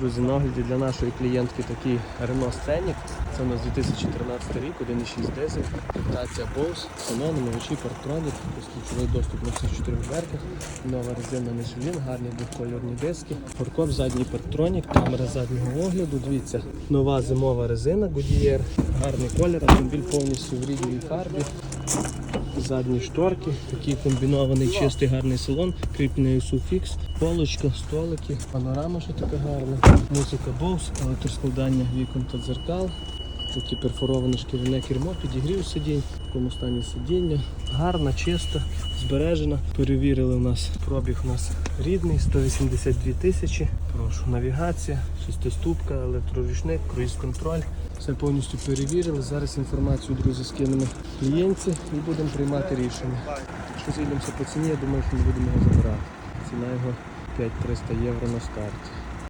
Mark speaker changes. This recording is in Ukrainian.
Speaker 1: Друзі, на огляді для нашої клієнтки такий Renault Scenic. Це у нас 2013 рік, 1.6 дизель, комплектація Bose, Sonon, новичий парктронік, безключовий доступ на всіх чотирьох дверках, нова резина Michelin, гарні двохкольорні диски, форкоп, задній парктронік, камера заднього огляду. Дивіться, нова зимова резина Goodyear, гарний колір, автомобіль повністю в рідній фарбі. Задні шторки, такий комбінований чистий гарний салон, кріплений суфікс, полочка, столики, панорама, що така гарна, музика Bose, електроскладання вікон та дзеркал, таке перфороване шкіряне кермо, підігрів сидінь, в такому стані сидіння, гарна, чиста, збережена. Перевірили у нас пробіг у нас рідний, 182 тисячі. Прошу, навігація, шестиступка, електроручник, круїз-контроль. Все повністю перевірили. Зараз інформацію, друзі, скинемо клієнтці і будемо приймати рішення. Якщо зійдемося по ціні, я думаю, що ми будемо його забирати. Ціна його 5300 євро на старті.